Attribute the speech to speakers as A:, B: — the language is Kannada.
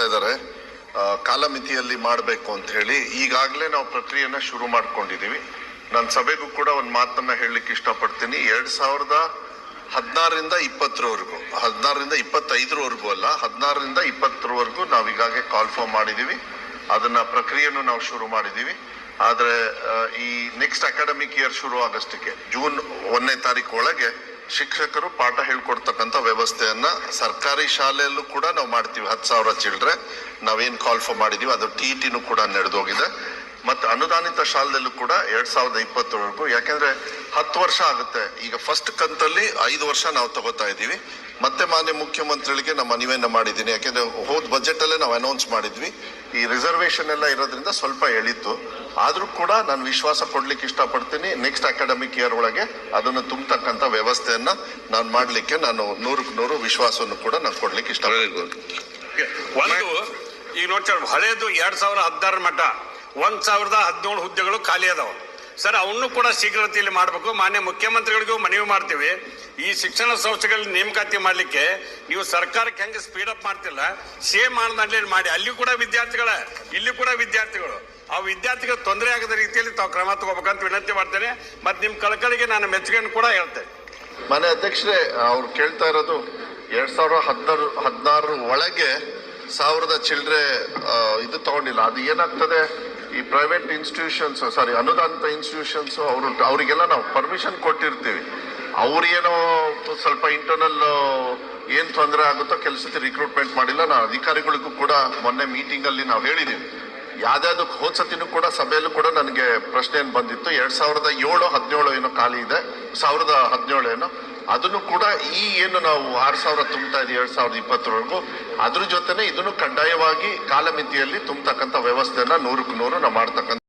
A: ಕೇಳ್ತಾ ಇದ್ದಾರೆ. ಕಾಲಮಿತಿಯಲ್ಲಿ ಮಾಡಬೇಕು ಅಂತ ಹೇಳಿ ಈಗಾಗಲೇ ನಾವು ಪ್ರಕ್ರಿಯೆನ ಶುರು ಮಾಡ್ಕೊಂಡಿದೀವಿ ನಾನು ಸಭೆಗೂ ಕೂಡ ಒಂದು ಮಾತನ್ನ ಹೇಳಲಿಕ್ಕೆ ಇಷ್ಟಪಡ್ತೀನಿ. ಎರಡ್ ಸಾವಿರದ ಹದಿನಾರರಿಂದ ಇಪ್ಪತ್ತರವರೆಗೂ, ಹದಿನಾರರಿಂದ ಇಪ್ಪತ್ತೈದರವರೆಗೂ ಅಲ್ಲ, ಹದಿನಾರರಿಂದ ಇಪ್ಪತ್ತರವರೆಗೂ ನಾವು ಈಗಾಗಲೇ ಕಾಲ್ ಫಾರ್ಮ್ ಮಾಡಿದೀವಿ ಅದನ್ನ ಪ್ರಕ್ರಿಯೆನೂ ನಾವು ಶುರು ಮಾಡಿದೀವಿ ಆದರೆ ಈ ನೆಕ್ಸ್ಟ್ ಅಕಾಡೆಮಿಕ್ ಇಯರ್ ಶುರು ಆಗಷ್ಟಕ್ಕೆ, ಜೂನ್ ಒಂದನೇ ತಾರೀಕು ಒಳಗೆ ಶಿಕ್ಷಕರು ಪಾಠ ಹೇಳ್ಕೊಡ್ತಕ್ಕಂಥ ವ್ಯವಸ್ಥೆಯನ್ನ ಸರ್ಕಾರಿ ಶಾಲೆಯಲ್ಲೂ ಕೂಡ ನಾವು ಮಾಡ್ತೀವಿ. ಹತ್ತು ಸಾವಿರ ಚಿಲ್ಡ್ರೆ. ನಾವೇನು ಕಾಲ್ ಫಾರ್ ಮಾಡಿದ್ದೀವಿ ಅದು ಟಿ ಟಿನೂ ಕೂಡ ನಡೆದೋಗಿದೆ. ಮತ್ತು ಅನುದಾನಿತ ಶಾಲೆಯಲ್ಲೂ ಕೂಡ ಎರಡು ಸಾವಿರದ ಇಪ್ಪತ್ತರವರೆಗೂ ಯಾಕೆಂದ್ರೆ ಹತ್ತು ವರ್ಷ ಆಗುತ್ತೆ. ಈಗ ಫಸ್ಟ್ ಕಂತಲ್ಲಿ ಐದು ವರ್ಷ ನಾವು ತಗೋತಾ ಇದ್ದೀವಿ. ಮತ್ತೆ ಮಾನ್ಯ ಮುಖ್ಯಮಂತ್ರಿಗಳಿಗೆ ನಮ್ಮ ಮನವಿಯನ್ನು ಮಾಡಿದ್ದೀನಿ. ಯಾಕೆಂದ್ರೆ ಹೋದ್ ಬಜೆಟ್ ಅಲ್ಲೇ ನಾವು ಅನೌನ್ಸ್ ಮಾಡಿದ್ವಿ. ಈ ರಿಸರ್ವೇಶನ್ ಎಲ್ಲ ಇರೋದ್ರಿಂದ ಸ್ವಲ್ಪ ಎಳಿತು. ಆದರೂ ಕೂಡ ನಾನು ವಿಶ್ವಾಸ ಕೊಡ್ಲಿಕ್ಕೆ ಇಷ್ಟಪಡ್ತೀನಿ. ನೆಕ್ಸ್ಟ್ ಅಕಾಡೆಮಿಕ್ ಇಯರ್ ಒಳಗೆ ಅದನ್ನು ತುಂಬತಕ್ಕಂಥ ವ್ಯವಸ್ಥೆಯನ್ನು ನಾನು ಮಾಡಲಿಕ್ಕೆ ನಾನು ನೂರಕ್ಕೆ ನೂರು ವಿಶ್ವಾಸವನ್ನು ಕೂಡ ನಾನು ಕೊಡ್ಲಿಕ್ಕೆ ಇಷ್ಟ
B: ಒಂದು, ಈಗ ನೋಡ್ತಾರೆ ಹಳೇದು ಎರಡ್ ಸಾವಿರ ಹದಿನಾರ ಮಟ್ಟ ಒಂದ್ ಸಾವಿರದ ಹದಿನೇಳು ಹುದ್ದೆಗಳು ಖಾಲಿ ಅದಾವ. ಸರ್, ಅವನ್ನೂ ಕೂಡ ಶೀಘ್ರತೆಯಲ್ಲಿ ಮಾಡಬೇಕು. ಮಾನ್ಯ ಮುಖ್ಯಮಂತ್ರಿಗಳಿಗೂ ಮನವಿ ಮಾಡ್ತೀವಿ. ಈ ಶಿಕ್ಷಣ ಸಂಸ್ಥೆಗಳಲ್ಲಿ ನೇಮಕಾತಿ ಮಾಡಲಿಕ್ಕೆ ನೀವು ಸರ್ಕಾರಕ್ಕೆ ಹೆಂಗೆ ಸ್ಪೀಡ್ ಅಪ್ ಮಾಡ್ತಿಲ್ಲ. ಸೇಮ್ ಮಾನದಂಡದಲ್ಲಿ ಮಾಡಿ. ಅಲ್ಲಿ ಕೂಡ ವಿದ್ಯಾರ್ಥಿಗಳ ಇಲ್ಲಿ ಕೂಡ ವಿದ್ಯಾರ್ಥಿಗಳು. ಆ ವಿದ್ಯಾರ್ಥಿಗಳ ತೊಂದರೆ ಆಗದ ರೀತಿಯಲ್ಲಿ ತಾವು ಕ್ರಮ ತಗೋಬೇಕಂತ ವಿನಂತಿ ಮಾಡ್ತೇನೆ. ಮತ್ತೆ ನಿಮ್ಮ ಕಳಕಳಿಗೆ ನಾನು ಮೆಚ್ಚುಗೆಯನ್ನು ಕೂಡ ಹೇಳ್ತೇನೆ.
A: ಮನೆ ಅಧ್ಯಕ್ಷರೇ, ಅವ್ರು ಕೇಳ್ತಾ ಇರೋದು ಎರಡು ಸಾವಿರದ ಹದಿನಾರು, ಹದಿನಾರರ ಒಳಗೆ ಸಾವಿರದ ಚಿಲ್ಲರೆ ಇದು ತಗೊಂಡಿಲ್ಲ. ಅದು ಏನಾಗ್ತದೆ? ಈ ಪ್ರೈವೇಟ್ ಇನ್ಸ್ಟಿಟ್ಯೂಷನ್ಸ್ ಸಾರಿ ಅನುದಾನಿತ ಇನ್ಸ್ಟಿಟ್ಯೂಷನ್ಸ್ ಅವರು, ಅವರಿಗೆಲ್ಲ ನಾವು ಪರ್ಮಿಷನ್ ಕೊಟ್ಟಿರ್ತೀವಿ. ಅವ್ರೇನೋ ಸ್ವಲ್ಪ ಇಂಟರ್ನಲ್ ಏನು ತೊಂದರೆ ಆಗುತ್ತೋ ಕೆಲಸಕ್ಕೆ ರಿಕ್ರೂಟ್ಮೆಂಟ್ ಮಾಡಿಲ್ಲ ನಾವು ಅಧಿಕಾರಿಗಳಿಗೂ ಕೂಡ ಮೊನ್ನೆ ಮೀಟಿಂಗ್ ಅಲ್ಲಿ ನಾವು ಹೇಳಿದ್ದೀವಿ ಯಾವ್ದಾದ್ರು ಹೋದ ಸತಿನೂ ಕೂಡ ಸಭೆಯಲ್ಲೂ ಕೂಡ ನನಗೆ ಪ್ರಶ್ನೆ ಏನು ಬಂದಿತ್ತು. ಎರಡ್ ಸಾವಿರದ ಏಳು, ಹದಿನೇಳು ಏನೋ ಖಾಲಿ ಇದೆ. ಸಾವಿರದ ಹದಿನೇಳು ಏನೋ. ಅದನ್ನು ಕೂಡ ಈ ಏನು ನಾವು ಆರು ಸಾವಿರ ತುಂಬ್ತಾ ಇದೆ ಎರಡ್ ಸಾವಿರದ ಇಪ್ಪತ್ತರವರೆಗೂ, ಅದ್ರ ಜೊತೆನೆ ಇದನ್ನು ಕಡ್ಡಾಯವಾಗಿ ಕಾಲಮಿತಿಯಲ್ಲಿ ತುಂಬತಕ್ಕಂಥ ವ್ಯವಸ್ಥೆಯನ್ನ ನೂರಕ್ಕೆ ನೂರು ನಾವು ಮಾಡ್ತಕ್ಕಂಥ